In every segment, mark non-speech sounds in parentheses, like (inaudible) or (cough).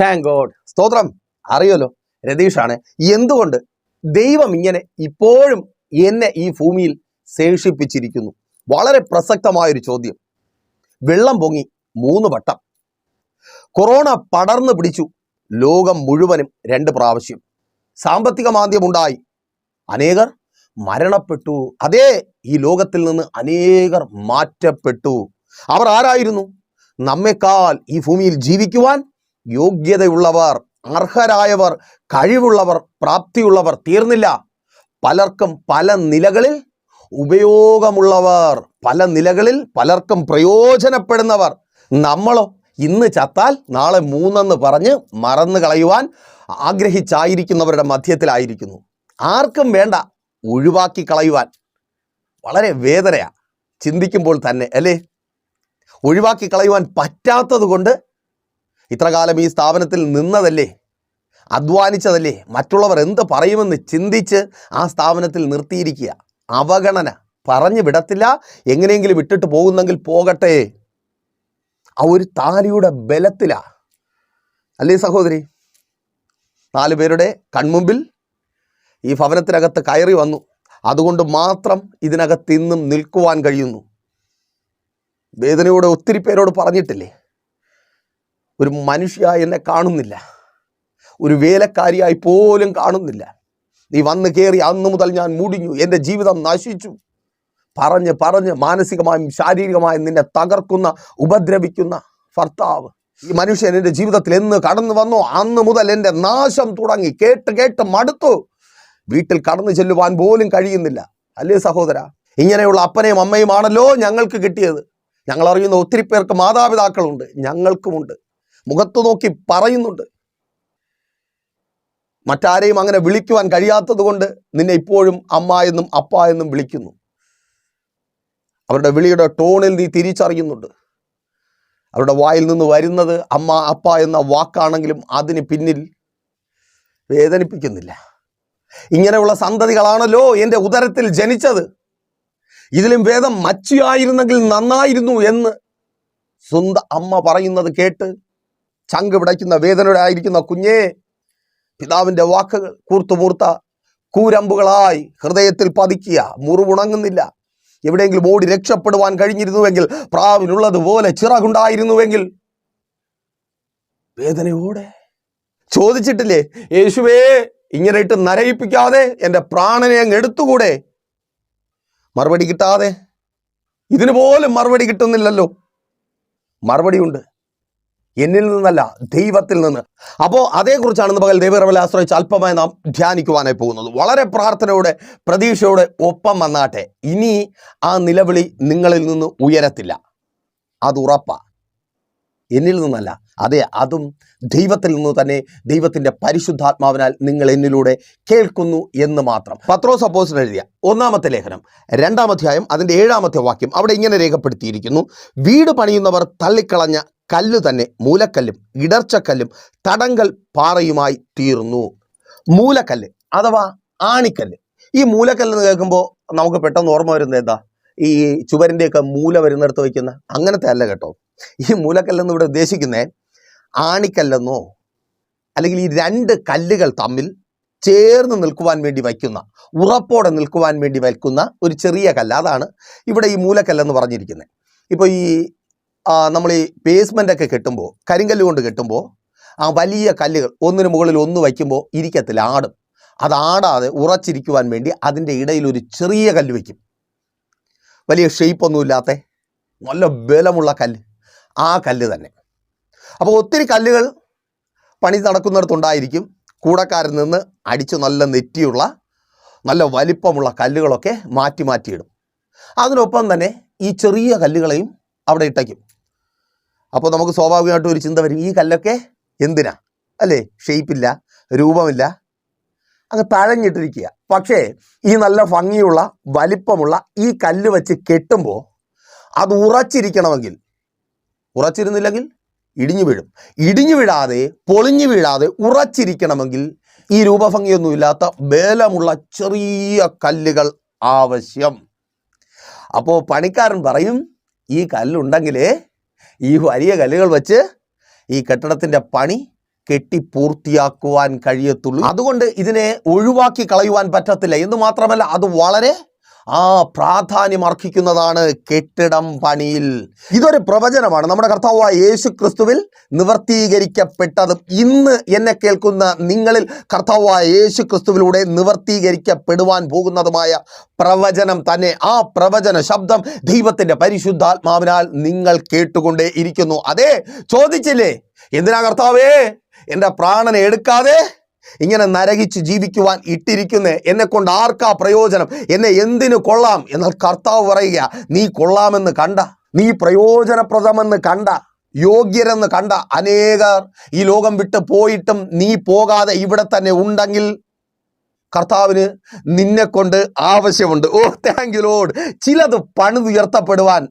Thank God സ്തോത്രം. അറിയല്ലോ. രതീഷാണ്. എന്തുകൊണ്ട് ദൈവം ഇങ്ങനെ ഇപ്പോഴും എന്നെ ഈ ഭൂമിയിൽ ശേഷിപ്പിച്ചിരിക്കുന്നു? വളരെ പ്രസക്തമായൊരു ചോദ്യം. വെള്ളം പൊങ്ങി മൂന്ന് വട്ടം. കൊറോണ പടർന്നു പിടിച്ചു ലോകം മുഴുവനും രണ്ട് പ്രാവശ്യം. സാമ്പത്തിക മാന്ദ്യമുണ്ടായി. അനേകർ മരണപ്പെട്ടു. അതേ ഈ ലോകത്തിൽ നിന്ന് അനേകർ മാറ്റപ്പെട്ടു. അവർ ആരായിരുന്നു? നമ്മെക്കാൾ ഈ ഭൂമിയിൽ ജീവിക്കുവാൻ യോഗ്യതയുള്ളവർ അർഹരായവർ കഴിവുള്ളവർ പ്രാപ്തിയുള്ളവർ തീർന്നില്ല. പലർക്കും പല നിലകളിൽ ഉപയോഗമുള്ളവർ പല നിലകളിൽ പലർക്കും പ്രയോജനപ്പെടുന്നവർ. നമ്മളോ ഇന്ന് ചത്താൽ നാളെ മൂന്നെന്ന് പറഞ്ഞ് മറന്നു കളയുവാൻ ആഗ്രഹിച്ചായിരിക്കുന്നവരുടെ മധ്യത്തിലായിരിക്കുന്നു. ആർക്കും വേണ്ട ഒഴിവാക്കി കളയുവാൻ. വളരെ വേദനയാണ് ചിന്തിക്കുമ്പോൾ തന്നെ അല്ലേ? ഒഴിവാക്കി കളയുവാൻ പറ്റാത്തത് കൊണ്ട് ഇത്ര കാലം ഈ സ്ഥാപനത്തിൽ നിന്നതല്ലേ? അധ്വാനിച്ചതല്ലേ? മറ്റുള്ളവർ എന്ത് പറയുമെന്ന് ചിന്തിച്ച് ആ സ്ഥാപനത്തിൽ നിർത്തിയിരിക്കുക. അവഗണന. പറഞ്ഞു വിടത്തില്ല. എങ്ങനെയെങ്കിലും വിട്ടിട്ട് പോകുന്നെങ്കിൽ പോകട്ടെ. ആ ഒരു താലിയുടെ ബലത്തിലാ. അല്ലേ സഹോദരി? നാലു പേരുടെ കൺമുമ്പിൽ ഈ ഭവനത്തിനകത്ത് കയറി വന്നു. അതുകൊണ്ട് മാത്രം ഇതിനകത്ത് ഇന്നും നിൽക്കുവാൻ കഴിയുന്നു. വേദനയോടെ ഒത്തിരി പേരോട് പറഞ്ഞിട്ടില്ലേ? ഒരു മനുഷ്യ എന്നെ കാണുന്നില്ല. ഒരു വേലക്കാരിയായി പോലും കാണുന്നില്ല. നീ വന്ന് കയറി അന്ന് മുതൽ ഞാൻ മുടിഞ്ഞു. എന്റെ ജീവിതം നശിച്ചു. പറഞ്ഞ് പറഞ്ഞ് മാനസികമായും ശാരീരികമായും നിന്നെ തകർക്കുന്ന ഉപദ്രവിക്കുന്ന ഭർത്താവ്. ഈ മനുഷ്യൻ എന്റെ ജീവിതത്തിൽ എന്ന് കടന്നു വന്നോ. അന്ന് മുതൽ എന്റെ നാശം തുടങ്ങി. കേട്ട് കേട്ട് മടുത്തു. വീട്ടിൽ കടന്നു ചെല്ലുവാൻ പോലും കഴിയുന്നില്ല. അല്ലേ സഹോദര? ഇങ്ങനെയുള്ള അപ്പനെയും അമ്മയുമാണല്ലോ ഞങ്ങൾക്ക് കിട്ടിയത്. ഞങ്ങൾ അറിയുന്ന ഒത്തിരി പേർക്ക് മാതാപിതാക്കളുണ്ട്. ഞങ്ങൾക്കുമുണ്ട്. മുഖത്ത് നോക്കി പറയുന്നുണ്ട്. മറ്റാരെയും അങ്ങനെ വിളിക്കുവാൻ കഴിയാത്തത് കൊണ്ട് നിന്നെ ഇപ്പോഴും അമ്മ എന്നും അപ്പ എന്നും വിളിക്കുന്നു. അവരുടെ വിളിയുടെ ടോണിൽ നീ തിരിച്ചറിയുന്നുണ്ട്. അവരുടെ വായിൽ നിന്ന് വരുന്നത് അമ്മ അപ്പ എന്ന വാക്കാണെങ്കിലും അതിന് പിന്നിൽ വേദനിപ്പിക്കുന്നില്ല. ഇങ്ങനെയുള്ള സന്തതികളാണല്ലോ എന്റെ ഉദരത്തിൽ ജനിച്ചത്. ഇതിലും വേദം മച്ചിയായിരുന്നെങ്കിൽ നന്നായിരുന്നു എന്ന് സ്വന്തം അമ്മ പറയുന്നത് കേട്ട് ചങ്ക് പിടയ്ക്കുന്ന വേദനയോടായിരിക്കുന്ന കുഞ്ഞേ പിതാവിന്റെ വാക്കുകൾ കൂർത്തുമൂർത്ത കൂരമ്പുകളായി ഹൃദയത്തിൽ പതിക്കുക മുറിവുണങ്ങുന്നില്ല. എവിടെയെങ്കിലും ഓടി രക്ഷപ്പെടുവാൻ കഴിഞ്ഞിരുന്നുവെങ്കിൽ പ്രാവിനുള്ളതുപോലെ ചിറകുണ്ടായിരുന്നുവെങ്കിൽ വേദനയോടെ ചോദിച്ചിട്ടില്ലേ യേശുവേ ഇങ്ങനെ ഇട്ട് നരയിപ്പിക്കാതെ എന്റെ പ്രാണനെ അങ്ങ് എടുത്തുകൂടെ? മറുപടി കിട്ടാതെ? ഇതിനു പോലും മറുപടി കിട്ടുന്നില്ലല്ലോ. മറുപടിയുണ്ട്. എന്നിൽ നിന്നല്ല ദൈവത്തിൽ നിന്ന്. അപ്പോൾ അതേക്കുറിച്ചാണ് ഇന്ന് പകൽ ദൈവറവലെ ആശ്രയിച്ച് അല്പമായി നാം ധ്യാനിക്കുവാനായി പോകുന്നത്. വളരെ പ്രാർത്ഥനയോടെ പ്രതീക്ഷയോടെ ഒപ്പം വന്നാട്ടെ. ഇനി ആ നിലവിളി നിങ്ങളിൽ നിന്ന് ഉയരത്തില്ല. അത് ഉറപ്പാ. എന്നിൽ നിന്നല്ല. അതെ അതും ദൈവത്തിൽ നിന്ന് തന്നെ ദൈവത്തിന്റെ പരിശുദ്ധാത്മാവിനാൽ നിങ്ങൾ എന്നിലൂടെ കേൾക്കുന്നു എന്ന് മാത്രം. പത്രോസ് അപ്പോസ്റ്റൽ എഴുതിയ ഒന്നാമത്തെ ലേഖനം രണ്ടാമധ്യായം അതിന്റെ ഏഴാമത്തെ വാക്യം അവിടെ ഇങ്ങനെ രേഖപ്പെടുത്തിയിരിക്കുന്നു. വീട് പണിയുന്നവർ തള്ളിക്കളഞ്ഞ കല്ല് തന്നെ മൂലക്കല്ലും ഇടർച്ചക്കല്ലും തടങ്കൽ പാറയുമായി തീർന്നു. മൂലക്കല്ല് അഥവാ ആണിക്കല്ല്. ഈ മൂലക്കല്ല് എന്ന് കേൾക്കുമ്പോൾ നമുക്ക് പെട്ടെന്ന് ഓർമ്മ വരുന്നത് എന്താ? ഈ ചുവരിന്റെയൊക്കെ മൂല വരുന്നിടത്ത് വയ്ക്കുന്ന അങ്ങനത്തെ അല്ല കേട്ടോ. ഈ മൂലക്കല്ലെന്ന് ഇവിടെ ഉദ്ദേശിക്കുന്നത് ആണിക്കല്ലെന്നോ അല്ലെങ്കിൽ ഈ രണ്ട് കല്ലുകൾ തമ്മിൽ ചേർന്ന് നിൽക്കുവാൻ വേണ്ടി വയ്ക്കുന്ന ഉറപ്പോടെ നിൽക്കുവാൻ വേണ്ടി വയ്ക്കുന്ന ഒരു ചെറിയ കല്ല്. അതാണ് ഇവിടെ ഈ മൂലക്കല്ലെന്ന് പറഞ്ഞിരിക്കുന്നത്. ഇപ്പോൾ ഈ നമ്മൾ ഈ ബേസ്മെന്റ് ഒക്കെ കെട്ടുമ്പോൾ കരിങ്കല്ല് കൊണ്ട് കെട്ടുമ്പോൾ ആ വലിയ കല്ലുകൾ ഒന്നിനു മുകളിൽ ഒന്ന് വയ്ക്കുമ്പോൾ ഇരിക്കത്തില്ല ആടും. അത് ഉറച്ചിരിക്കുവാൻ വേണ്ടി അതിന്റെ ഇടയിൽ ഒരു ചെറിയ കല്ല് വയ്ക്കും. വലിയ ഷെയ്പ്പൊന്നുമില്ലാത്ത നല്ല ബലമുള്ള കല്ല്. ആ കല്ല് തന്നെ. അപ്പോൾ ഒത്തിരി കല്ലുകൾ പണി നടക്കുന്നിടത്തുണ്ടായിരിക്കും. കൂടക്കാരിൽ നിന്ന് അടിച്ച് നല്ല നെറ്റിയുള്ള നല്ല വലിപ്പമുള്ള കല്ലുകളൊക്കെ മാറ്റി മാറ്റിയിടും. അതിനൊപ്പം തന്നെ ഈ ചെറിയ കല്ലുകളെയും അവിടെ ഇട്ടയ്ക്കും അപ്പോൾ നമുക്ക് സ്വാഭാവികമായിട്ടും ഒരു ചിന്ത വരും ഈ കല്ലൊക്കെ എന്തിനാ? അല്ലേ? ഷെയ്പ്പില്ല രൂപമില്ല. അങ്ങ് തഴഞ്ഞിട്ടിരിക്കുക. പക്ഷേ ഈ നല്ല ഭംഗിയുള്ള വലിപ്പമുള്ള ഈ കല്ല് വെച്ച് കെട്ടുമ്പോൾ അത് ഉറച്ചിരിക്കണമെങ്കിൽ ഉറച്ചിരുന്നില്ലെങ്കിൽ ഇടിഞ്ഞു വീഴും. ഇടിഞ്ഞു വീഴാതെ പൊളിഞ്ഞു വീഴാതെ ഉറച്ചിരിക്കണമെങ്കിൽ ഈ രൂപഭംഗിയൊന്നുമില്ലാത്ത ബലമുള്ള ചെറിയ കല്ലുകൾ ആവശ്യം. അപ്പോൾ പണിക്കാരൻ പറയും ഈ കല്ലുണ്ടെങ്കിലേ ഈ വലിയ കല്ലുകൾ വെച്ച് ഈ കെട്ടിടത്തിന്റെ പണി കെട്ടി പൂർത്തിയാക്കുവാൻ കഴിയത്തുള്ളൂ. അതുകൊണ്ട് ഇതിനെ ഒഴിവാക്കി കളയുവാൻ പറ്റത്തില്ല. എന്ന് മാത്രമല്ല അത് വളരെ ആ പ്രാധാന്യം അർഹിക്കുന്നതാണ് കെട്ടിടം പണിയിൽ. ഇതൊരു പ്രവചനമാണ്. നമ്മുടെ കർത്താവായ യേശു ക്രിസ്തുവിൽ നിവർത്തീകരിക്കപ്പെട്ടതും ഇന്ന് എന്നെ കേൾക്കുന്ന നിങ്ങളിൽ കർത്താവായ യേശു ക്രിസ്തുവിലൂടെ നിവർത്തീകരിക്കപ്പെടുവാൻ പോകുന്നതുമായ പ്രവചനം തന്നെ. ആ പ്രവചന ശബ്ദം ദൈവത്തിന്റെ പരിശുദ്ധാത്മാവിനാൽ നിങ്ങൾ കേട്ടുകൊണ്ടേ ഇരിക്കുന്നു. അതെ ചോദിച്ചില്ലേ? എന്തിനാ കർത്താവേ? എന്റെ പ്രാണനെ എടുക്കാതെ ഇങ്ങനെ നരകിച്ച് ജീവിക്കുവാൻ ഇട്ടിരിക്കുന്നേ എന്നെ കൊണ്ട് ആർക്കാ പ്രയോജനം? എന്നെ എന്തിനു കൊള്ളാം? എന്നാൽ കർത്താവ് പറയുക നീ കൊള്ളാമെന്ന് കണ്ട നീ പ്രയോജനപ്രദമെന്ന് കണ്ട യോഗ്യരെന്ന് കണ്ട അനേകർ ഈ ലോകം വിട്ട് പോയിട്ടും നീ പോകാതെ ഇവിടെ തന്നെ ഉണ്ടെങ്കിൽ കർത്താവിന് നിന്നെ കൊണ്ട് ആവശ്യമുണ്ട്. ഓ താങ്ക് യു ലോഡ് ചിലത് പണിതുയർത്തപ്പെടുവാൻ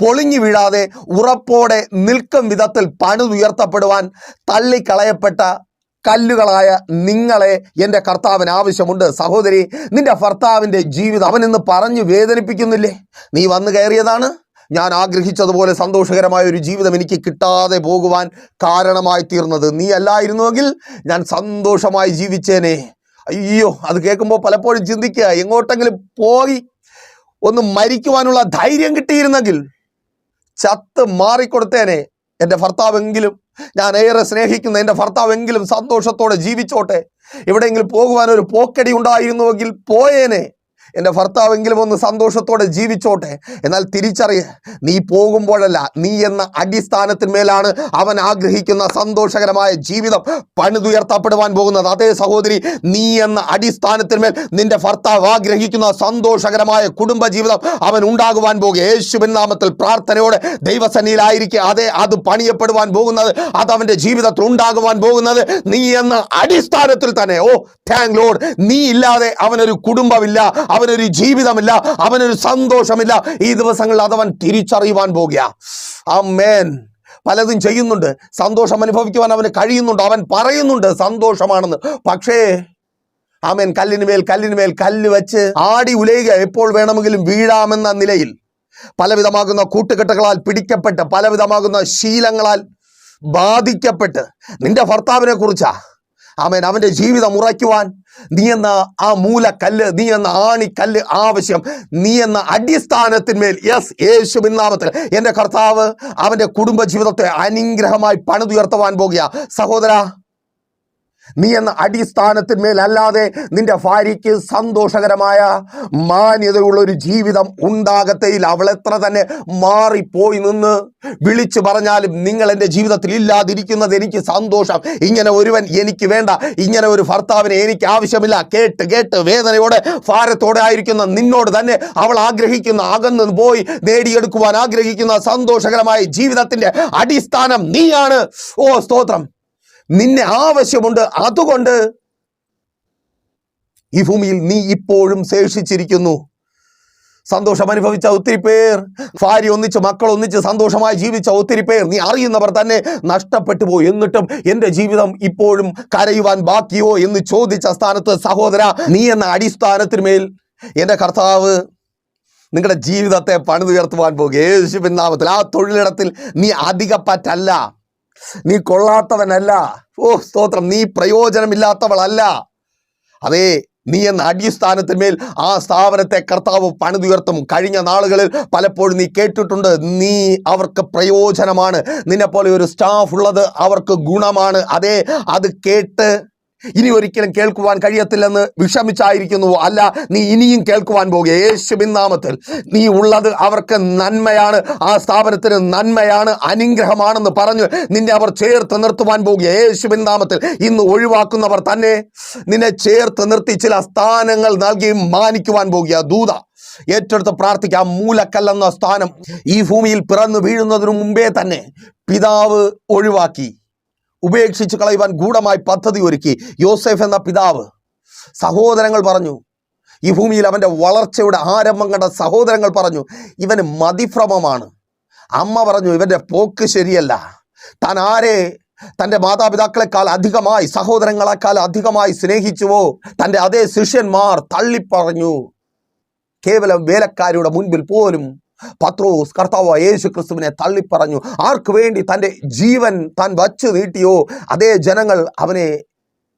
പൊളിഞ്ഞു വീഴാതെ ഉറപ്പോടെ നിൽക്കും വിധത്തിൽ പണിതുയർത്തപ്പെടുവാൻ തള്ളിക്കളയപ്പെട്ട കല്ലുകളായ നിങ്ങളെ എന്റെ കർത്താവിന് ആവശ്യമുണ്ട്. സഹോദരി നിന്റെ ഭർത്താവിന്റെ ജീവിതം അവൻ ഇന്ന് പറഞ്ഞു വേദനിപ്പിക്കുന്നില്ലേ? നീ വന്നു കയറിയതാണ്. ഞാൻ ആഗ്രഹിച്ചതുപോലെ സന്തോഷകരമായ ഒരു ജീവിതം എനിക്ക് കിട്ടാതെ പോകുവാൻ കാരണമായി തീർന്നത് നീ അല്ലായിരുന്നുവെങ്കിൽ ഞാൻ സന്തോഷമായി ജീവിച്ചേനെ. അയ്യോ അത് കേൾക്കുമ്പോൾ പലപ്പോഴും ചിന്തിക്കുക എങ്ങോട്ടെങ്കിലും പോയി ഒന്ന് മരിക്കുവാനുള്ള ധൈര്യം കിട്ടിയിരുന്നെങ്കിൽ ചത്ത് മാറിക്കൊടുത്തേനെ എന്റെ ഭർത്താവെങ്കിലും. ഞാൻ ഏറെ സ്നേഹിക്കുന്ന എന്റെ ഭർത്താവെങ്കിലും സന്തോഷത്തോടെ ജീവിച്ചോട്ടെ. എവിടെയെങ്കിലും പോകുവാൻ ഒരു പോക്കടി ഉണ്ടായിരുന്നുവെങ്കിൽ പോയേനെ. എന്റെ ഭർത്താവെങ്കിലും ഒന്ന് സന്തോഷത്തോടെ ജീവിച്ചോട്ടെ. എന്നാൽ തിരിച്ചറിയ നീ പോകുമ്പോഴല്ല നീ എന്ന അടിസ്ഥാനത്തിന്മേലാണ് അവൻ ആഗ്രഹിക്കുന്ന സന്തോഷകരമായ ജീവിതം പണിതുയർത്തപ്പെടുവാൻ പോകുന്നത്. അതേ സഹോദരി നീ എന്ന അടിസ്ഥാനത്തിന്മേൽ നിന്റെ ഭർത്താവ് ആഗ്രഹിക്കുന്ന സന്തോഷകരമായ കുടുംബജീവിതം അവൻ ഉണ്ടാകുവാൻ പോകുക യേശുവിൻ നാമത്തിൽ പ്രാർത്ഥനയോടെ ദൈവസന്നിയിലായിരിക്കുക അതെ അത് പണിയപ്പെടുവാൻ പോകുന്നത് അത് അവന്റെ ജീവിതത്തിൽ ഉണ്ടാകുവാൻ പോകുന്നത് നീ എന്ന അടിസ്ഥാനത്തിൽ തന്നെ. ഓ താങ്ക് ലോഡ് നീ ഇല്ലാതെ അവനൊരു കുടുംബമില്ല. അവനൊരു ജീവിതമില്ല അവനൊരു സന്തോഷമില്ല. ഈ ദിവസങ്ങളിൽ അതവൻ തിരിച്ചറിയുവാൻ പോകുക. ആ മേൻ പലതും ചെയ്യുന്നുണ്ട്. സന്തോഷം അനുഭവിക്കുവാൻ അവന് കഴിയുന്നുണ്ട്. അവൻ പറയുന്നുണ്ട് സന്തോഷമാണെന്ന്. പക്ഷേ ആമേൻ കല്ലിന് മേൽ കല്ലിന് മേൽ കല്ല് വെച്ച് ആടി ഉലയുക എപ്പോൾ വേണമെങ്കിലും വീഴാമെന്ന നിലയിൽ. പലവിധമാകുന്ന കൂട്ടുകെട്ടുകളാൽ പിടിക്കപ്പെട്ട് പലവിധമാകുന്ന ശീലങ്ങളാൽ ബാധിക്കപ്പെട്ട്. നിന്റെ ഭർത്താവിനെ കുറിച്ചാ? ആമേൻ. അവന്റെ ജീവിതം ഉറയ്ക്കുവാൻ നീ എന്ന ആ മൂലക്കല്ല് നീ എന്ന ആണിക്കല്ല് ആവശ്യം നീ എന്ന അടിസ്ഥാനത്തിന്മേൽ യെസ് യേശു ഇന്നാമത്തിൽ എന്റെ കർത്താവ് അവന്റെ കുടുംബ ജീവിതത്തെ അനുഗ്രഹമായി പണിതുയർത്തുവാൻ പോകുക. സഹോദര നീ എന്ന അടിസ്ഥാനത്തിന്മേൽ അല്ലാതെ നിന്റെ ഭാര്യയ്ക്ക് സന്തോഷകരമായ മാന്യതയുള്ള ഒരു ജീവിതം ഉണ്ടാകത്തേയില്ല. അവൾ എത്ര തന്നെ മാറിപ്പോയി നിന്ന് വിളിച്ചു പറഞ്ഞാലും നിങ്ങൾ എന്റെ ജീവിതത്തിൽ ഇല്ലാതിരിക്കുന്നത് എനിക്ക് സന്തോഷം. ഇങ്ങനെ ഒരുവൻ എനിക്ക് വേണ്ട. ഇങ്ങനെ ഒരു ഭർത്താവിനെ എനിക്ക് ആവശ്യമില്ല. കേട്ട് കേട്ട് വേദനയോടെ ഭാരത്തോടെ ആയിരിക്കുന്ന നിന്നോട് തന്നെ അവൾ ആഗ്രഹിക്കുന്ന അകന്നു പോയി നേടിയെടുക്കുവാൻ ആഗ്രഹിക്കുന്ന സന്തോഷകരമായ ജീവിതത്തിന്റെ അടിസ്ഥാനം നീയാണ്. ഓ സ്തോത്രം. നിന്നെ ആവശ്യമുണ്ട് അതുകൊണ്ട് ഈ ഭൂമിയിൽ നീ ഇപ്പോഴും ശേഷിച്ചിരിക്കുന്നു. സന്തോഷം അനുഭവിച്ച ഒത്തിരി പേർ ഭാര്യ ഒന്നിച്ച് മക്കൾ ഒന്നിച്ച് സന്തോഷമായി ജീവിച്ച ഒത്തിരി പേർ നീ അറിയുന്നവർ തന്നെ നഷ്ടപ്പെട്ടു പോയി. എന്നിട്ടും എന്റെ ജീവിതം ഇപ്പോഴും കരയുവാൻ ബാക്കിയോ എന്ന് ചോദിച്ച സ്ഥാനത്ത് സഹോദര നീ എന്ന അടിസ്ഥാനത്തിന്മേൽ എന്റെ കർത്താവ് നിങ്ങളുടെ ജീവിതത്തെ പണിതുയർത്തുവാൻ പോകുക യേശുവിൻ നാമത്തിൽ ആ തൊഴിലിടത്തിൽ നീ അധികപ്പറ്റല്ല നീ കൊള്ളാത്തവനല്ല. ഓ സ്തോത്രം. നീ പ്രയോജനമില്ലാത്തവളല്ല. അതെ നീ എന്ന അടിസ്ഥാനത്തിന്മേൽ ആ സ്ഥാപനത്തെ കർത്താവ് പണിതുയർത്തും. കഴിഞ്ഞ നാളുകളിൽ പലപ്പോഴും നീ കേട്ടിട്ടുണ്ട്. നീ അവർക്ക് പ്രയോജനമാണ്. നിന്നെപ്പോലെ ഒരു സ്റ്റാഫ് ഉള്ളത് അവർക്ക് ഗുണമാണ്. അതെ അത് കേട്ട് ഇനി ഒരിക്കലും കേൾക്കുവാൻ കഴിയത്തില്ലെന്ന് വിഷമിച്ചായിരിക്കുന്നു. അല്ല നീ ഇനിയും കേൾക്കുവാൻ പോകുക. യേശുവിൻ നാമത്തിൽ നീ ഉള്ളത് അവർക്ക് നന്മയാണ്. ആ സ്ഥാപനത്തിന് നന്മയാണ് അനുഗ്രഹമാണെന്ന് പറഞ്ഞു നിന്നെ അവർ ചേർത്ത് നിർത്തുവാൻ പോകുക. യേശുവിൻ നാമത്തിൽ ഇന്ന് ഒഴിവാക്കുന്നവർ തന്നെ നിന്നെ ചേർത്ത് നിർത്തി ചില സ്ഥാനങ്ങൾ നൽകി മാനിക്കുവാൻ പോകുക. ദൂത ഏറ്റെടുത്ത് പ്രാർത്ഥിക്കാം മൂലക്കല്ലെന്ന സ്ഥാനം ഈ ഭൂമിയിൽ പിറന്നു വീഴുന്നതിനു മുമ്പേ തന്നെ പിതാവ് ഒഴിവാക്കി. ഉപേക്ഷിച്ച് കളയുവാൻ ഗൂഢമായി പദ്ധതി ഒരുക്കി യോസെഫ് എന്ന പിതാവ്. സഹോദരങ്ങൾ പറഞ്ഞു ഈ ഭൂമിയിൽ അവന്റെ വളർച്ചയുടെ ആരംഭം കണ്ട സഹോദരങ്ങൾ പറഞ്ഞു ഇവന് മതിഭ്രമമാണ്. അമ്മ പറഞ്ഞു ഇവന്റെ പോക്ക് ശരിയല്ല. താൻ ആരെ? തന്റെ മാതാപിതാക്കളെക്കാൾ അധികമായി സഹോദരങ്ങളെക്കാൾ അധികമായി സ്നേഹിച്ചുവോ? തന്റെ അതേ ശിഷ്യന്മാർ തള്ളിപ്പറഞ്ഞു. കേവലം വേലക്കാരുടെ മുൻപിൽ പോലും പത്രോസ് കർത്താവ് യേശു ക്രിസ്തുവിനെ തള്ളിപ്പറഞ്ഞു. ആർക്ക് വേണ്ടി തന്റെ ജീവൻ താൻ വച്ചു നീട്ടിയോ? അതേ ജനങ്ങൾ അവനെ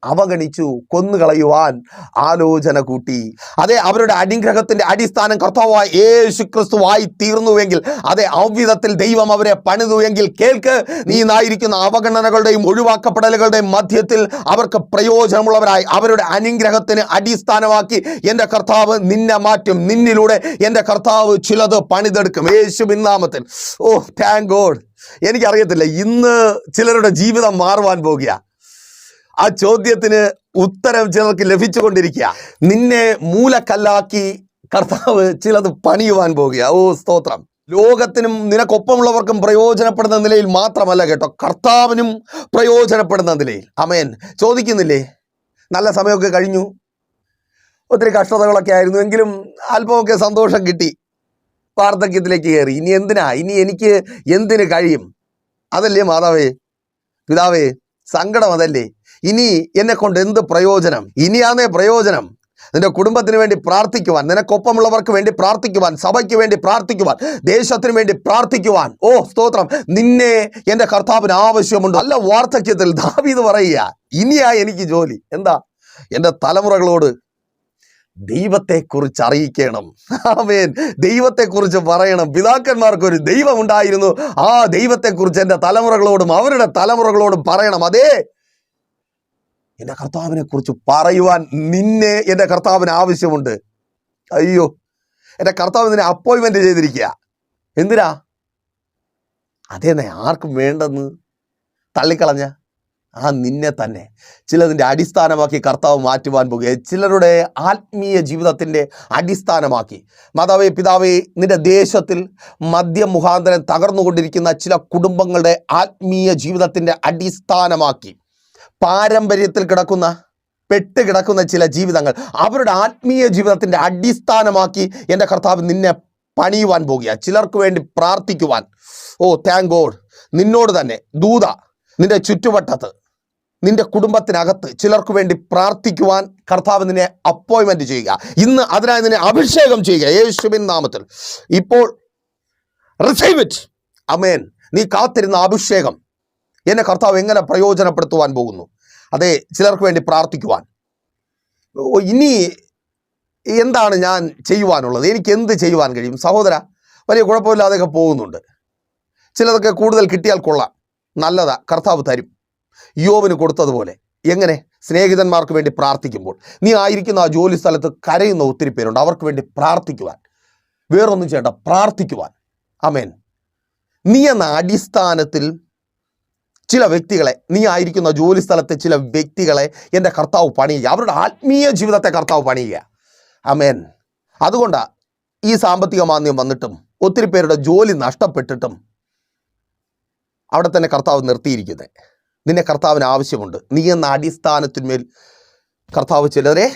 അവഗണിച്ചു കൊന്നുകളയുവാൻ ആലോചന കൂട്ടി. അതെ അവരുടെ അനുഗ്രഹത്തിന്റെ അടിസ്ഥാനം കർത്താവായ യേശു ക്രിസ്തുവായി തീർന്നുവെങ്കിൽ അതെ അവവിധത്തിൽ ദൈവം അവരെ പണിതുവെങ്കിൽ കേൾക്ക് നീ നായിരിക്കുന്ന അവഗണനകളുടെയും ഒഴിവാക്കപ്പെടലുകളുടെയും മധ്യത്തിൽ അവർക്ക് പ്രയോജനമുള്ളവരായി അവരുടെ അനുഗ്രഹത്തിന് അടിസ്ഥാനമാക്കി എന്റെ കർത്താവ് നിന്നെ മാറ്റും നിന്നിലൂടെ എന്റെ കർത്താവ് ചിലത് പണിതെടുക്കും. യേശു നാമത്തിൽ ഓ താങ്ക് ഗോഡ് എനിക്കറിയത്തില്ല ഇന്ന് ചിലരുടെ ജീവിതം മാറുവാൻ പോകുക ആ ചോദ്യത്തിന് ഉത്തരം ചിലർക്ക് ലഭിച്ചുകൊണ്ടിരിക്കുക. നിന്നെ മൂലക്കല്ലാക്കി കർത്താവ് ചിലത് പണിയുവാൻ പോകുക. ഓ സ്തോത്രം. ലോകത്തിനും നിനക്കൊപ്പമുള്ളവർക്കും പ്രയോജനപ്പെടുന്ന നിലയിൽ മാത്രമല്ല കേട്ടോ. കർത്താവിനും പ്രയോജനപ്പെടുന്ന നിലയിൽ. അമേൻ ചോദിക്കുന്നില്ലേ? നല്ല സമയമൊക്കെ കഴിഞ്ഞു. ഒത്തിരി കഷ്ടതകളൊക്കെ ആയിരുന്നു. എങ്കിലും അല്പമൊക്കെ സന്തോഷം കിട്ടി. വാർദ്ധക്യത്തിലേക്ക് കയറി. ഇനി എന്തിനാ? ഇനി എനിക്ക് എന്തിന് കഴിയും? അതല്ലേ മാതാവേ പിതാവേ സങ്കടം അതല്ലേ? ഇനി എന്നെ കൊണ്ട് എന്ത് പ്രയോജനം? ഇനിയാന്നേ പ്രയോജനം. നിന്റെ കുടുംബത്തിന് വേണ്ടി പ്രാർത്ഥിക്കുവാൻ നിനക്കൊപ്പമുള്ളവർക്ക് വേണ്ടി പ്രാർത്ഥിക്കുവാൻ സഭയ്ക്ക് വേണ്ടി പ്രാർത്ഥിക്കുവാൻ ദേശത്തിന് വേണ്ടി പ്രാർത്ഥിക്കുവാൻ. ഓ സ്തോത്രം. നിന്നെ എന്റെ കർത്താവിന് ആവശ്യമുണ്ട്. നല്ല വാർദ്ധക്യത്തിൽ ദാവീദ് പറയുക ഇനിയാ എനിക്ക് ജോലി. എന്താ? എന്റെ തലമുറകളോട് ദൈവത്തെക്കുറിച്ച് അറിയിക്കണം. ആമേൻ. ദൈവത്തെക്കുറിച്ച് പറയണം. പിതാക്കന്മാർക്ക് ഒരു ദൈവം ഉണ്ടായിരുന്നു. ആ ദൈവത്തെക്കുറിച്ച് എന്റെ തലമുറകളോടും അവരുടെ തലമുറകളോടും പറയണം. അതേ എന്റെ കർത്താവിനെ കുറിച്ച് പറയുവാൻ നിന്നെ എന്റെ കർത്താവിന് ആവശ്യമുണ്ട്. അയ്യോ എന്റെ കർത്താവ് നിന്നെ അപ്പോയിൻമെന്റ് ചെയ്തിരിക്കുക. എന്തിനാ? അതേന്നെ ആർക്കും വേണ്ടെന്ന് തള്ളിക്കളഞ്ഞ ആ നിന്നെ തന്നെ. ചിലതിന്റെ അടിസ്ഥാനമാക്കി കർത്താവ് മാറ്റുവാൻ പോകുക. ചിലരുടെ ആത്മീയ ജീവിതത്തിന്റെ അടിസ്ഥാനമാക്കി. മാതാവേ പിതാവേ നിന്റെ ദേശത്തിൽ മദ്യം മുഖാന്തരം തകർന്നുകൊണ്ടിരിക്കുന്ന ചില കുടുംബങ്ങളുടെ ആത്മീയ ജീവിതത്തിന്റെ അടിസ്ഥാനമാക്കി പാരമ്പര്യത്തിൽ കിടക്കുന്ന പെട്ട് കിടക്കുന്ന ചില ജീവിതങ്ങൾ അവരുടെ ആത്മീയ ജീവിതത്തിന്റെ അടിസ്ഥാനമാക്കി എന്റെ കർത്താവ് നിന്നെ പണിയുവാൻ പോകുക ചിലർക്ക് വേണ്ടി പ്രാർത്ഥിക്കുവാൻ. ഓ താങ്ക് ഗോഡ് നിന്നോട് തന്നെ ദൂത നിന്റെ ചുറ്റുവട്ടത്ത് നിന്റെ കുടുംബത്തിനകത്ത് ചിലർക്ക് വേണ്ടി പ്രാർത്ഥിക്കുവാൻ കർത്താവ് നിന്നെ അപ്പോയിൻമെന്റ് ചെയ്യുക. ഇന്ന് അതിനായി നിന്നെ അഭിഷേകം ചെയ്യുക. യേശുവിൻ നാമത്തിൽ. ഇപ്പോൾ റിസീവ് ഇറ്റ് അമേൻ നീ കാത്തിരുന്ന അഭിഷേകം. എന്നെ കർത്താവ് എങ്ങനെ പ്രയോജനപ്പെടുത്തുവാൻ പോകുന്നു? അതെ ചിലർക്ക് വേണ്ടി പ്രാർത്ഥിക്കുവാൻ. ഇനി എന്താണ് ഞാൻ ചെയ്യുവാനുള്ളത്? എനിക്ക് എന്ത് ചെയ്യുവാൻ കഴിയും? സഹോദര വലിയ കുഴപ്പമില്ലാതെയൊക്കെ പോകുന്നുണ്ട്. ചിലതൊക്കെ കൂടുതൽ കിട്ടിയാൽ കൊള്ളാം. നല്ലതാ കർത്താവ് തരും. യോവിന് കൊടുത്തതുപോലെ. എങ്ങനെ? സ്നേഹിതന്മാർക്ക് വേണ്ടി പ്രാർത്ഥിക്കുമ്പോൾ. നീ ആയിരിക്കുന്ന ആ ജോലി സ്ഥലത്ത് കരയുന്ന ഒത്തിരി പേരുണ്ട്. അവർക്ക് വേണ്ടി പ്രാർത്ഥിക്കുവാൻ. വേറൊന്നും ചെയ്യേണ്ട പ്രാർത്ഥിക്കുവാൻ. അമേൻ നീ എന്ന അടിസ്ഥാനത്തിൽ ചില വ്യക്തികളെ നീ ആയിരിക്കുന്ന ജോലി സ്ഥലത്തെ ചില വ്യക്തികളെ എന്റെ കർത്താവ് പണിയുക. അവരുടെ ആത്മീയ ജീവിതത്തെ കർത്താവ് പണിയുക. അമേൻ അതുകൊണ്ടാണ് ഈ സാമ്പത്തിക മാന്ദ്യം വന്നിട്ടും ഒത്തിരി പേരുടെ ജോലി നഷ്ടപ്പെട്ടിട്ടും അവിടെ തന്നെ കർത്താവ് നിർത്തിയിരിക്കുന്നത് നിന്നെ കർത്താവിന് ആവശ്യമുണ്ട്. നീ എന്ന അടിസ്ഥാനത്തിന്മേൽ കർത്താവ് ചിലരെ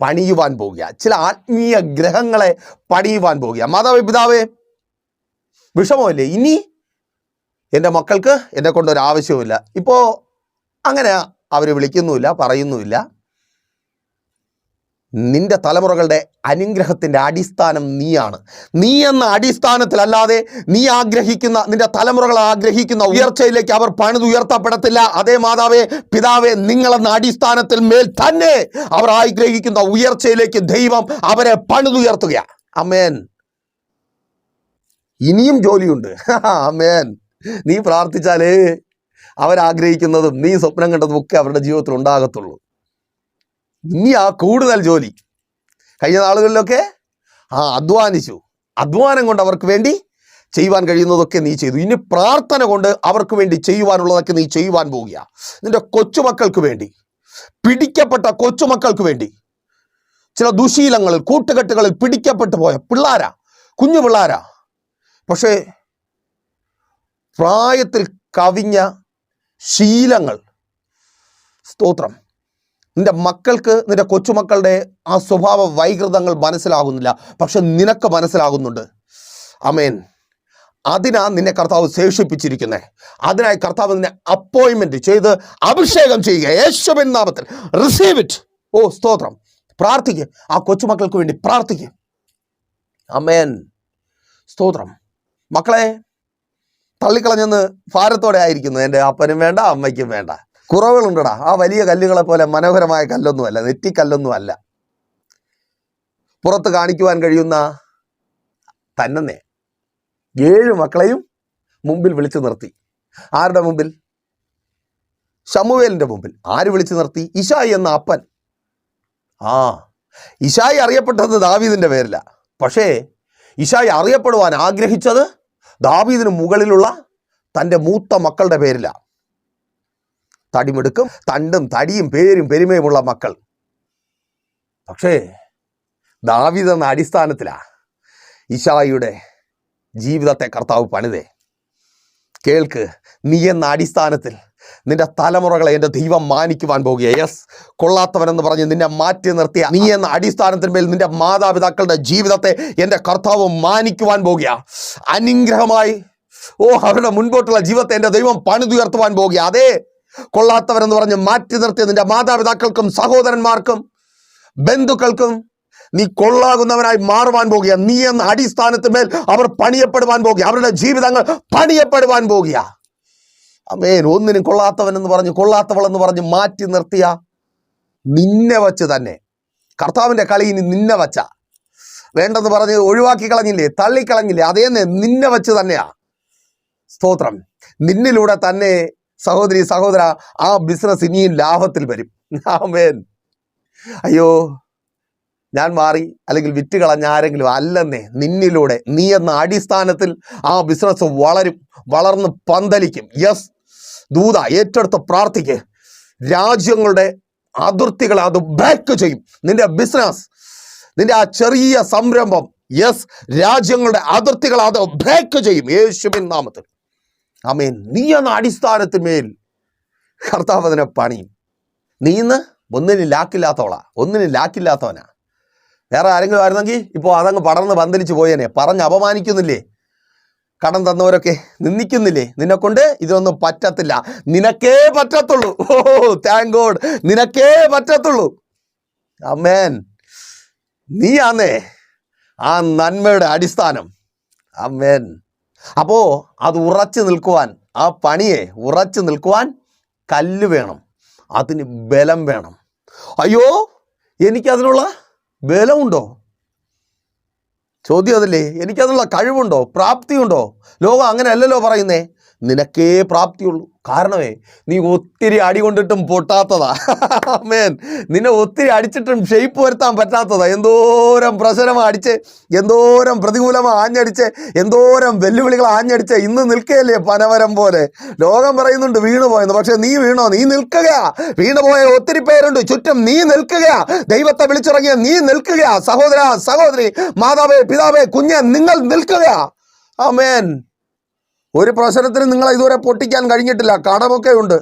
പണിയുവാൻ പോകുക. ചില ആത്മീയ ഗ്രഹങ്ങളെ പണിയുവാൻ പോകുക. മാതാവേ പിതാവേ വിഷമമല്ലേ? ഇനി എന്റെ മക്കൾക്ക് എന്നെ കൊണ്ടൊരു ആവശ്യവുമില്ല. ഇപ്പോൾ അങ്ങനെ അവർ വിളിക്കുന്നുമില്ല പറയുന്നുമില്ല. നിന്റെ തലമുറകളുടെ അനുഗ്രഹത്തിന്റെ അടിസ്ഥാനം നീയാണ്. നീ എന്ന അടിസ്ഥാനത്തിലല്ലാതെ നീ ആഗ്രഹിക്കുന്ന നിന്റെ തലമുറകൾ ആഗ്രഹിക്കുന്ന ഉയർച്ചയിലേക്ക് അവർ പണിതുയർത്തപ്പെടത്തില്ല അതേ മാതാവേ പിതാവേ നിങ്ങളെന്ന അടിസ്ഥാനത്തിൽ മേൽ തന്നെ അവർ ആഗ്രഹിക്കുന്ന ഉയർച്ചയിലേക്ക് ദൈവം അവരെ പണിതുയർത്തുക അമേൻ. ഇനിയും ജോലിയുണ്ട്. (laughs) അമേൻ. നീ പ്രാർത്ഥിച്ചാലേ അവരാഗ്രഹിക്കുന്നതും നീ സ്വപ്നം കണ്ടതും ഒക്കെ അവരുടെ ജീവിതത്തിൽ ഉണ്ടാകത്തുള്ളൂ. ഇനി ആ കൂടുതൽ ജോലി. കഴിഞ്ഞ നാളുകളിലൊക്കെ ആ അധ്വാനിച്ചു. അധ്വാനം കൊണ്ട് അവർക്ക് വേണ്ടി ചെയ്യുവാൻ കഴിയുന്നതൊക്കെ നീ ചെയ്തു. ഇനി പ്രാർത്ഥന കൊണ്ട് അവർക്ക് വേണ്ടി ചെയ്യുവാനുള്ളതൊക്കെ നീ ചെയ്യുവാൻ പോവുക നിന്റെ കൊച്ചുമക്കൾക്ക് വേണ്ടി പിടിക്കപ്പെട്ട കൊച്ചുമക്കൾക്ക് വേണ്ടി. ചില ദുശീലങ്ങളിൽ കൂട്ടുകെട്ടുകളിൽ പിടിക്കപ്പെട്ടു പോയ പിള്ളാരാ കുഞ്ഞു പിള്ളാരാ. പക്ഷേ പ്രായത്തിൽ കവിഞ്ഞ ശീലങ്ങൾ. സ്തോത്രം. നിന്റെ മക്കൾക്ക് നിന്റെ കൊച്ചുമക്കളുടെ ആ സ്വഭാവ വൈകൃതങ്ങൾ മനസ്സിലാകുന്നില്ല. പക്ഷെ നിനക്ക് മനസ്സിലാകുന്നുണ്ട്. അമേൻ അതിനാ നിന്നെ കർത്താവ് ശേഷിപ്പിച്ചിരിക്കുന്നത് അതിനായി കർത്താവ് നിന്നെ അപ്പോയിൻമെന്റ് ചെയ്ത് അഭിഷേകം ചെയ്യുക. യേശുവിൻ നാമത്തിൽ. റിസീവ് ഇറ്റ് ഓ സ്തോത്രം. പ്രാർത്ഥിക്കുക ആ കൊച്ചുമക്കൾക്ക് വേണ്ടി പ്രാർത്ഥിക്കുക അമേൻ സ്തോത്രം. മക്കളെ തള്ളിക്കളഞ്ഞെന്ന് ഭാരത്തോടെ ആയിരിക്കുന്നു. എന്റെ അപ്പനും വേണ്ട അമ്മയ്ക്കും വേണ്ട. കുറവുകളുണ്ടടാ. ആ വലിയ കല്ലുകളെ പോലെ മനോഹരമായ കല്ലൊന്നുമല്ല നെറ്റിക്കല്ലൊന്നും അല്ല പുറത്ത് കാണിക്കുവാൻ കഴിയുന്ന തന്നെ ഏഴ് മക്കളെയും മുമ്പിൽ വിളിച്ചു നിർത്തി. ആരുടെ മുമ്പിൽ? ഷമുവേലിന്റെ മുമ്പിൽ. ആര് വിളിച്ചു നിർത്തി? ഇഷായി എന്ന അപ്പൻ. ആ ഇഷായി അറിയപ്പെട്ടത് ദാവീദിന്റെ പേരില. പക്ഷേ ഇഷായി അറിയപ്പെടുവാൻ ആഗ്രഹിച്ചത് ദാവീദിന് മുകളിലുള്ള തന്റെ മൂത്ത മക്കളുടെ പേരിലാണ് തടിമെടുക്കും തണ്ടും തടിയും പേരും പെരുമയുമുള്ള മക്കൾ. പക്ഷേ ദാവീദ് എന്ന അടിസ്ഥാനത്തിലാ ഇഷായിയുടെ ജീവിതത്തെ കർത്താവ് പണിതേ. കേൾക്ക് നീ എന്ന അടിസ്ഥാനത്തിൽ നിന്റെ തലമുറകളെ എന്റെ ദൈവം മാനിക്കുവാൻ പോകുക യെസ് കൊള്ളാത്തവനെന്ന് പറഞ്ഞ് നിന്നെ മാറ്റി നിർത്തിയ. നീ എന്ന അടിസ്ഥാനത്തിന്മേൽ നിന്റെ മാതാപിതാക്കളുടെ ജീവിതത്തെ എന്റെ കർത്താവ് മാനിക്കുവാൻ പോകുക അനുഗ്രഹമായി ഓ അവരുടെ മുൻപോട്ടുള്ള ജീവിതത്തെ എന്റെ ദൈവം പണിതുയർത്തുവാൻ പോകുക അതെ കൊള്ളാത്തവരെന്ന് പറഞ്ഞ് മാറ്റി നിർത്തിയ നിന്റെ മാതാപിതാക്കൾക്കും സഹോദരന്മാർക്കും ബന്ധുക്കൾക്കും നീ കൊള്ളാകുന്നവനായി മാറുവാൻ പോകുക നീ എന്ന അടിസ്ഥാനത്തിന്മേൽ അവർ പണിയപ്പെടുവാൻ പോകുക അവരുടെ ജീവിതങ്ങൾ പണിയപ്പെടുവാൻ പോകുക അമേൻ. ഒന്നിനും കൊള്ളാത്തവൻ എന്ന് പറഞ്ഞ് കൊള്ളാത്തവൾ എന്ന് പറഞ്ഞ് മാറ്റി നിർത്തിയ നിന്നെ വച്ച് തന്നെ. കർത്താവിന്റെ കളി ഇനി നിന്നെ വച്ച. വേണ്ടെന്ന് പറഞ്ഞ് ഒഴിവാക്കി കളഞ്ഞില്ലേ? തള്ളിക്കളഞ്ഞില്ലേ? അതേന്നെ നിന്നെ വച്ച് തന്നെയാ. സ്തോത്രം. നിന്നിലൂടെ തന്നെ സഹോദരി സഹോദര ആ ബിസിനസ് ഇനിയും ലാഭത്തിൽ വരും. ആമേൻ. അയ്യോ ഞാൻ മാറി അല്ലെങ്കിൽ വിറ്റ് കളഞ്ഞ ആരെങ്കിലും അല്ലെന്നേ. നിന്നിലൂടെ നീ എന്ന അടിസ്ഥാനത്തിൽ ആ ബിസിനസ് വളരും വളർന്ന് പന്തലിക്കും. യെസ് ദൂത ഏറ്റെടുത്ത് പ്രാർത്ഥിക്ക്. രാജ്യങ്ങളുടെ അതിർത്തികളെ അത് ബ്രേക്ക് ചെയ്യും. നിന്റെ ബിസിനസ് നിന്റെ ആ ചെറിയ സംരംഭം യെസ് രാജ്യങ്ങളുടെ അതിർത്തികൾ അത് ബ്രേക്ക് ചെയ്യും. യേശുവിൻ നാമത്തിൽ. അമേൻ നീ എന്ന അടിസ്ഥാനത്തിന്മേൽ കർത്താവ് അതിനെ പണിയും. നീ ഇന്ന് ഒന്നിനും ലാക്കില്ലാത്തവളാ ഒന്നിനും ലാക്കില്ലാത്തവനാ വേറെ ആരെങ്കിലും ആയിരുന്നെങ്കിൽ ഇപ്പോൾ അതങ്ങ് പടർന്ന് പന്തലിച്ച് പോയേനെ. പറഞ്ഞ് അപമാനിക്കുന്നില്ലേ? കടം തന്നവരൊക്കെ നിന്ദിക്കുന്നില്ലേ? നിന്നെ കൊണ്ട് ഇതൊന്നും പറ്റത്തില്ല. നിനക്കേ പറ്റത്തുള്ളൂ. ഓ താങ്ക് ഗോഡ് നിനക്കേ പറ്റത്തുള്ളൂ. അമ്മേൻ നീയാന്നേ ആ നന്മയുടെ അടിസ്ഥാനം. അമ്മേൻ അപ്പോ അത് ഉറച്ചു നിൽക്കുവാൻ ആ പണിയെ ഉറച്ചു നിൽക്കുവാൻ കല്ല് വേണം. അതിന് ബലം വേണം. അയ്യോ എനിക്കതിനുള്ള ബലമുണ്ടോ? ചോദ്യം അതല്ലേ എനിക്കതിനുള്ള കഴിവുണ്ടോ? പ്രാപ്തിയുണ്ടോ? ലോകം അങ്ങനെയല്ലല്ലോ പറയുന്നേ. നിനക്കേ പ്രാപ്തിയുള്ളൂ. കാരണമേ നീ ഒത്തിരി അടി കൊണ്ടിട്ടും പൊട്ടാത്തതാ. (laughs) മേൻ നിന്നെ ഒത്തിരി അടിച്ചിട്ടും ഷെയ്പ്പ് വരുത്താൻ പറ്റാത്തതാ. എന്തോരം പ്രശ്നമാണ് അടിച്ച് എന്തോരം പ്രതികൂലമാണ് ആഞ്ഞടിച്ച് എന്തോരം വെല്ലുവിളികൾ ആഞ്ഞടിച്ച് ഇന്ന് നിൽക്കുകയല്ലേ പനവരം പോലെ. ലോകം പറയുന്നുണ്ട് വീണു പോയെന്ന് പക്ഷെ നീ വീണോ? നീ നിൽക്കുകയാ. വീണു പോയ ഒത്തിരി പേരുണ്ട് ചുറ്റും നീ നിൽക്കുകയാ. ദൈവത്തെ വിളിച്ചിറങ്ങിയ നീ നിൽക്കുകയാ. സഹോദര സഹോദരി മാതാവേ പിതാവേ കുഞ്ഞ് നിങ്ങൾ നിൽക്കുകയാ. ആമേൻ ഒരു പ്രശ്നത്തിന് നിങ്ങളെ ഇതുവരെ പൊട്ടിക്കാൻ കഴിഞ്ഞിട്ടില്ല. കടമൊക്കെ ഉണ്ട്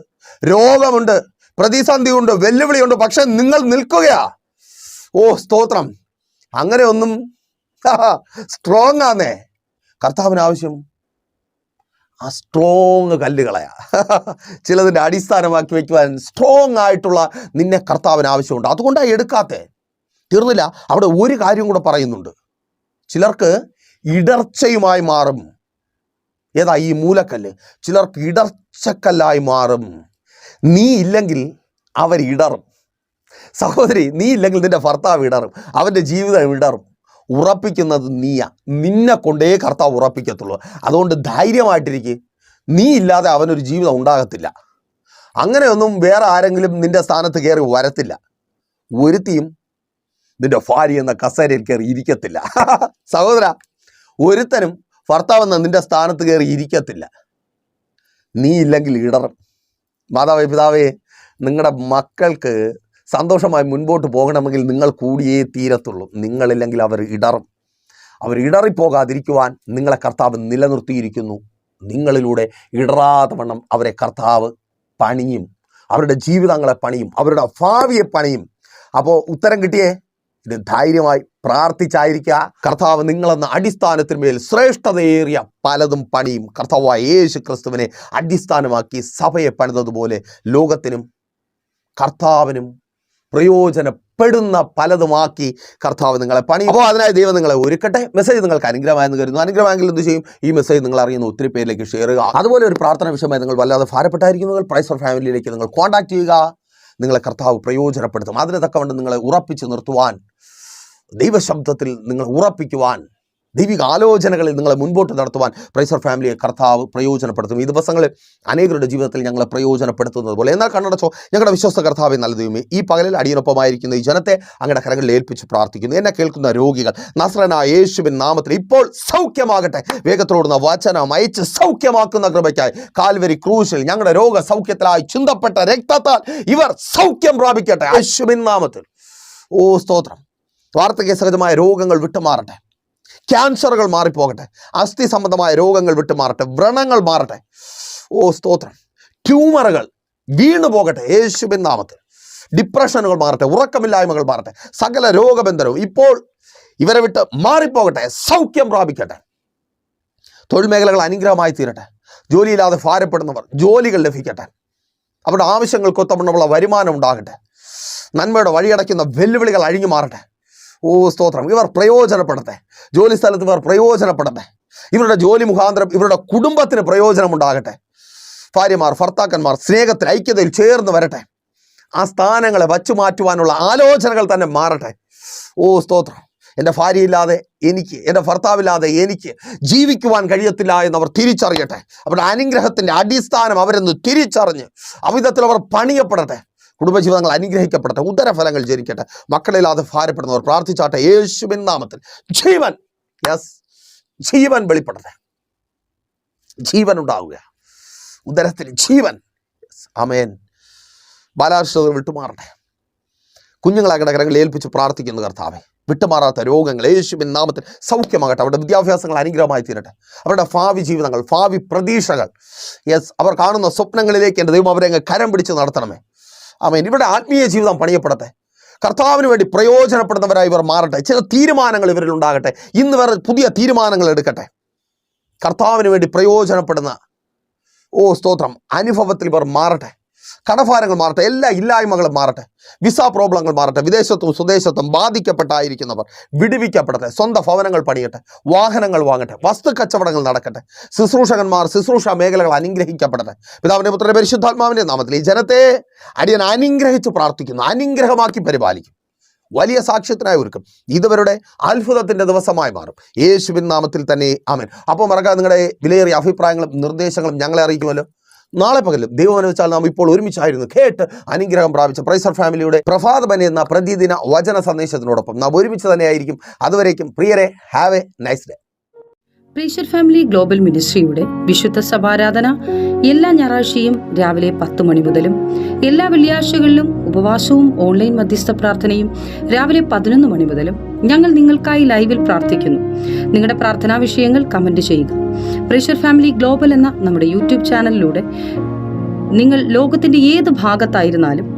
രോഗമുണ്ട് പ്രതിസന്ധിയുണ്ട് വെല്ലുവിളിയുണ്ട് പക്ഷെ നിങ്ങൾ നിൽക്കുകയാ. ഓ സ്തോത്രം. അങ്ങനെ ഒന്നും സ്ട്രോങ് ആന്നേ. കർത്താവിന് ആവശ്യം. ആ സ്ട്രോങ് കല്ലുകളയാ. ചിലതിന്റെ അടിസ്ഥാനമാക്കി വയ്ക്കുവാൻ സ്ട്രോങ് ആയിട്ടുള്ള നിന്നെ കർത്താവിന് ആവശ്യമുണ്ട്. അതുകൊണ്ടാണ് എടുക്കാത്തേ. തീർന്നില്ല. അവിടെ ഒരു കാര്യം കൂടെ പറയുന്നുണ്ട്. ചിലർക്ക് ഇടർച്ചയുമായി മാറും. ഏതാ ഈ മൂലക്കല്ല്? ചിലർക്ക് ഇടർച്ചക്കല്ലായി മാറും. നീ ഇല്ലെങ്കിൽ അവർ ഇടറും. സഹോദരി നീ ഇല്ലെങ്കിൽ നിന്റെ ഭർത്താവ് ഇടറും. അവന്റെ ജീവിതം ഇടറും. ഉറപ്പിക്കുന്നത് നീയാ. നിന്നെ കൊണ്ടേ കർത്താവ് ഉറപ്പിക്കത്തുള്ളൂ. അതുകൊണ്ട് ധൈര്യമായിട്ടിരിക്കുക നീ ഇല്ലാതെ അവനൊരു ജീവിതം ഉണ്ടാകത്തില്ല. അങ്ങനെയൊന്നും വേറെ ആരെങ്കിലും നിന്റെ സ്ഥാനത്ത് കയറി വരത്തില്ല. ഒരുത്തിയും നിന്റെ ഭാര്യ എന്ന കസേരയിൽ കയറി ഇരിക്കത്തില്ല. (laughs) സഹോദര ഒരുത്തനും ഭർത്താവെന്ന നിന്റെ സ്ഥാനത്ത് കയറി ഇരിക്കത്തില്ല. നീ ഇല്ലെങ്കിൽ ഇടറും മാതാവേ പിതാവേ നിങ്ങളുടെ മക്കൾക്ക് സന്തോഷമായി മുൻപോട്ട് പോകണമെങ്കിൽ നിങ്ങൾ കൂടിയേ തീരത്തുള്ളൂ. നിങ്ങളില്ലെങ്കിൽ അവർ ഇടറും. അവർ ഇടറിപ്പോകാതിരിക്കുവാൻ നിങ്ങളെ കർത്താവ് നിലനിർത്തിയിരിക്കുന്നു. നിങ്ങളിലൂടെ ഇടറാതെ വണ്ണം അവരെ കർത്താവ് പണിയും. അവരുടെ ജീവിതങ്ങളെ പണിയും. അവരുടെ ഭാവിയെ പണിയും. അപ്പോൾ ഉത്തരം കിട്ടിയേ? ഇത് ധൈര്യമായി പ്രാർത്ഥിച്ചായിരിക്കുക. കർത്താവ് നിങ്ങളെന്ന അടിസ്ഥാനത്തിന്മേൽ ശ്രേഷ്ഠതയേറിയ പലതും പണിയും കർത്താവായ യേശു ക്രിസ്തുവിനെ അടിസ്ഥാനമാക്കി സഭയെ പണിതതുപോലെ ലോകത്തിനും കർത്താവിനും പ്രയോജനപ്പെടുന്ന പലതുമാക്കി കർത്താവ് നിങ്ങളെ പണി. അപ്പോൾ അതിനായി ദൈവം നിങ്ങളെ ഒരുക്കട്ടെ. മെസ്സേജ് നിങ്ങൾക്ക് അനുഗ്രഹമായെന്ന് കരുതുന്നു. അനുഗ്രഹമെങ്കിൽ എന്ത് ചെയ്യും? ഈ മെസ്സേജ് നിങ്ങൾ അറിയുന്ന ഒത്തിരി പേരിലേക്ക് ഷെയർ ചെയ്യുക. അതുപോലെ ഒരു പ്രാർത്ഥന വിഷയമായി നിങ്ങൾ വല്ലാതെ ഭാരപ്പെട്ടായിരിക്കുന്നവർ പ്രൈസ് ഫോർ ഫാമിലിയിലേക്ക് നിങ്ങൾ കോൺടാക്ട് ചെയ്യുക. നിങ്ങളെ കർത്താവ് പ്രയോജനപ്പെടുത്തും. അതിന് തക്കവണ്ണം നിങ്ങളെ ഉറപ്പിച്ച് നിർത്തുവാൻ ദൈവശബ്ദത്തിൽ നിങ്ങൾ ഉറപ്പിക്കുവാൻ ദൈവിക ആലോചനകളിൽ നിങ്ങളെ മുൻപോട്ട് നടത്തുവാൻ പ്രൈസർ ഫാമിലിയെ കർത്താവ് പ്രയോജനപ്പെടുത്തും ഈ ദിവസങ്ങളിൽ അനേകരുടെ ജീവിതത്തിൽ ഞങ്ങളെ പ്രയോജനപ്പെടുത്തുന്നത് പോലെ. എന്നാൽ കണ്ണടച്ചോ ഞങ്ങളുടെ വിശ്വസ്ത കർത്താവെ നല്ല ദൈവമേ ഈ പകലിൽ അടിയനൊപ്പമായിരിക്കുന്ന ഈ ജനത്തെ അങ്ങയുടെ കരകളിൽ ഏൽപ്പിച്ച് പ്രാർത്ഥിക്കുന്നു. എന്നെ കേൾക്കുന്ന രോഗികൾ നസ്രനായ യേശുവിൻ നാമത്തിൽ ഇപ്പോൾ സൗഖ്യമാകട്ടെ. വേഗത്തോടുന്ന വചനം അയച്ച് സൗഖ്യമാക്കുന്ന കൃപയ്ക്കായി കാൽവരി ക്രൂശിൽ ഞങ്ങളുടെ രോഗ സൗഖ്യത്തിലായി ചിന്തപ്പെട്ട രക്തത്താൽ ഇവർ സൗഖ്യം പ്രാപിക്കട്ടെ. യേശുവിൻ നാമത്തിൽ. ഓ സ്തോത്രം. വാർദ്ധക്യ സഹജമായ രോഗങ്ങൾ വിട്ടുമാറട്ടെ. ക്യാൻസറുകൾ മാറിപ്പോകട്ടെ. അസ്ഥി സംബന്ധമായ രോഗങ്ങൾ വിട്ടുമാറട്ടെ. വ്രണങ്ങൾ മാറട്ടെ. ഓ സ്തോത്രം. ട്യൂമറുകൾ വീണു പോകട്ടെ. യേശുവിൻ നാമത്തിൽ. ഡിപ്രഷനുകൾ മാറട്ടെ. ഉറക്കമില്ലായ്മകൾ മാറട്ടെ. സകല രോഗബന്ധനവും ഇപ്പോൾ ഇവരെ വിട്ട് മാറിപ്പോകട്ടെ. സൗഖ്യം പ്രാപിക്കട്ടെ. തൊഴിൽ മേഖലകൾ അനുഗ്രഹമായി തീരട്ടെ. ജോലിയില്ലാതെ ഭാരപ്പെടുന്നവർ ജോലികൾ ലഭിക്കട്ടെ. അവരുടെ ആവശ്യങ്ങൾക്കൊത്തവണ്ണമുള്ള വരുമാനം ഉണ്ടാകട്ടെ. നന്മയുടെ വഴിയടയ്ക്കുന്ന വെല്ലുവിളികൾ അഴിഞ്ഞു മാറട്ടെ ഓ സ്തോത്രം. ഇവർ പ്രയോജനപ്പെടട്ടെ. ജോലി സ്ഥലത്ത് ഇവർ പ്രയോജനപ്പെടട്ടെ. ഇവരുടെ ജോലി മുഖാന്തരം ഇവരുടെ കുടുംബത്തിന് പ്രയോജനമുണ്ടാകട്ടെ. ഭാര്യമാർ ഭർത്താക്കന്മാർ സ്നേഹത്തിൽ ഐക്യതയിൽ ചേർന്ന് വരട്ടെ. ആ സ്ഥാനങ്ങളെ വച്ചു മാറ്റുവാനുള്ള ആലോചനകൾ തന്നെ മാറട്ടെ. ഓ സ്തോത്രം. എന്റെ ഭാര്യയില്ലാതെ എനിക്ക് എന്റെ ഭർത്താവില്ലാതെ എനിക്ക് ജീവിക്കുവാൻ കഴിയത്തില്ല എന്നവർ തിരിച്ചറിയട്ടെ. അവരുടെ അനുഗ്രഹത്തിന്റെ അടിസ്ഥാനം അവരെന്ന് തിരിച്ചറിഞ്ഞ് അവിധത്തിൽ അവർ പണിയപ്പെടട്ടെ. കുടുംബജീവിതങ്ങൾ അനുഗ്രഹിക്കപ്പെടട്ടെ ഉദരഫലങ്ങൾ ജനിക്കട്ടെ മക്കളില്ലാതെ ഭാരപ്പെടുന്നവർ പ്രാർത്ഥിച്ചാട്ടെ യേശുവിൻ നാമത്തിൽ ജീവൻ യെസ് ജീവൻ വെളിപ്പെടട്ടെ. ജീവൻ ഉണ്ടാവുക. ഉദരത്തിൽ ജീവൻ. അമേൻ ബാലാശ്രതകൾ വിട്ടുമാറട്ടെ. കുഞ്ഞുങ്ങളെ കടകരങ്ങളിൽ ഏൽപ്പിച്ച് പ്രാർത്ഥിക്കുന്നു കർത്താവേ. വിട്ടുമാറാത്ത രോഗങ്ങൾ യേശുവിൻ നാമത്തിൽ സൗഖ്യമാകട്ടെ. അവരുടെ വിദ്യാഭ്യാസങ്ങൾ അനുഗ്രഹമായി തീരട്ടെ. അവരുടെ ഭാവി ജീവിതങ്ങൾ ഭാവി പ്രതീക്ഷകൾ യെസ് അവർ കാണുന്ന സ്വപ്നങ്ങളിലേക്ക് എന്റെ ദൈവം അവരെ കരം പിടിച്ച് നടത്തണമേ. ആമേൻ. ഇവിടെ ആത്മീയ ജീവിതം പണിയപ്പെടട്ടെ. കർത്താവിന് വേണ്ടി പ്രയോജനപ്പെടുന്നവരായി ഇവർ മാറട്ടെ. ചില തീരുമാനങ്ങൾ ഇവരിൽ ഉണ്ടാകട്ടെ. ഇന്ന് വേറെ പുതിയ തീരുമാനങ്ങൾ എടുക്കട്ടെ. കർത്താവിന് വേണ്ടി പ്രയോജനപ്പെടുന്ന ഓ സ്തോത്രം അനുഭവത്തിൽ ഇവർ മാറട്ടെ. കടഭാരങ്ങൾ മാറട്ടെ എല്ലാ ഇല്ലായ്മകളും മാറട്ടെ വിസ പ്രോബ്ലങ്ങൾ മാറട്ടെ വിദേശത്തും സ്വദേശത്തും ബാധിക്കപ്പെട്ടായിരിക്കുന്നവർ വിടുവിക്കപ്പെടട്ടെ സ്വന്തം ഭവനങ്ങൾ പണിയട്ടെ വാഹനങ്ങൾ വാങ്ങട്ടെ വസ്തു കച്ചവടങ്ങൾ നടക്കട്ടെ ശുശ്രൂഷകന്മാർ ശുശ്രൂഷ മേഖലകൾ അനുഗ്രഹിക്കപ്പെടട്ടെ. പിതാവിന്റെ പുത്രന്റെ പരിശുദ്ധാത്മാവിന്റെ നാമത്തിൽ ഈ ജനത്തെ അടിയൻ അനുഗ്രഹിച്ച് പ്രാർത്ഥിക്കുന്നു അനുഗ്രഹമാക്കി പരിപാലിക്കും. വലിയ സാക്ഷ്യത്തിനായി ഒരുക്കും. ഇതുവരുടെ അത്ഭുതത്തിന്റെ ദിവസമായി മാറും. യേശുവിൻ നാമത്തിൽ തന്നെ ആമൻ. അപ്പോൾ മറക്കാതെ നിങ്ങളുടെ വിലയേറിയ അഭിപ്രായങ്ങളും നിർദ്ദേശങ്ങളും ഞങ്ങളെ അറിയിക്കുമല്ലോ. നാളെ പകലും ദൈവം അനുവദിച്ചാൽ നാം ഇപ്പോൾ ഒരുമിച്ചായിരുന്നു കേട്ട് അനുഗ്രഹം പ്രാപിച്ച പ്രൈസർ ഫാമിലിയുടെ പ്രഭാതപനി എന്ന പ്രതിദിന വചന സന്ദേശത്തിനോടൊപ്പം നാം ഒരുമിച്ച് തന്നെയായിരിക്കും. അതുവരേക്കും പ്രിയരെ have a nice day pressure family global മിനിസ്ട്രിയുടെ വിശുദ്ധ സഭാരാധന എല്ലാ ഞായറാഴ്ചയും രാവിലെ പത്ത് മണി മുതലും എല്ലാ വെള്ളിയാഴ്ചകളിലും ഉപവാസവും ഓൺലൈൻ മധ്യസ്ഥ പ്രാർത്ഥനയും രാവിലെ പതിനൊന്ന് മണി മുതലും ഞങ്ങൾ നിങ്ങൾക്കായി ലൈവിൽ പ്രാർത്ഥിക്കുന്നു. നിങ്ങളുടെ പ്രാർത്ഥനാ വിഷയങ്ങൾ കമന്റ് ചെയ്യുക. പ്രീഷർ ഫാമിലി ഗ്ലോബൽ എന്ന നമ്മുടെ യൂട്യൂബ് ചാനലിലൂടെ നിങ്ങൾ ലോകത്തിന്റെ ഏത് ഭാഗത്തായിരുന്നാലും